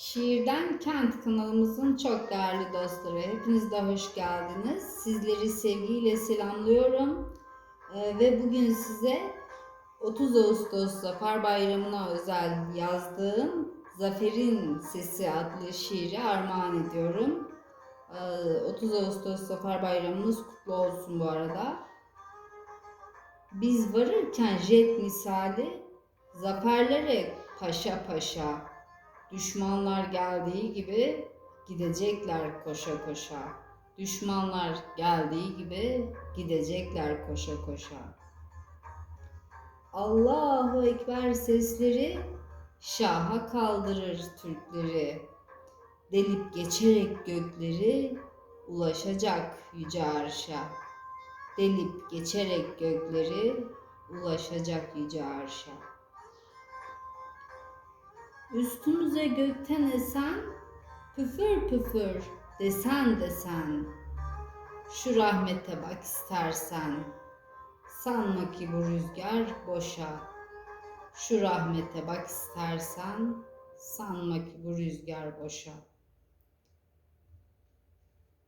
Şiirden Kent kanalımızın çok değerli dostları. Hepiniz de hoş geldiniz. Sizleri sevgiyle selamlıyorum. Ee, ve bugün size 30 Ağustos Zafer Bayramı'na özel yazdığım Zafer'in Sesi adlı şiiri armağan ediyorum. Ee, 30 Ağustos Zafer Bayramınız kutlu olsun bu arada. Biz varırken jet misali zaferlere paşa paşa Düşmanlar geldiği gibi gidecekler koşa koşa. Düşmanlar geldiği gibi gidecekler koşa koşa. Allahu Ekber sesleri şaha kaldırır Türkleri. Delip geçerek gökleri ulaşacak yüce arşa. Delip geçerek gökleri ulaşacak yüce arşa. Üstümüze gökten esen püfür püfür desen desen. Şu rahmete bak istersen. Sanma ki bu rüzgar boşa. Şu rahmete bak istersen. Sanma ki bu rüzgar boşa.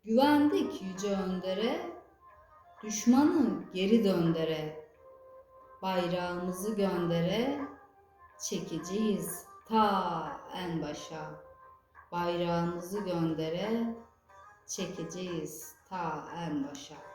Güvendik yüce öndere. Düşmanı geri döndere. Bayrağımızı göndere. Çekeceğiz ta en başa bayrağımızı göndere çekeceğiz ta en başa.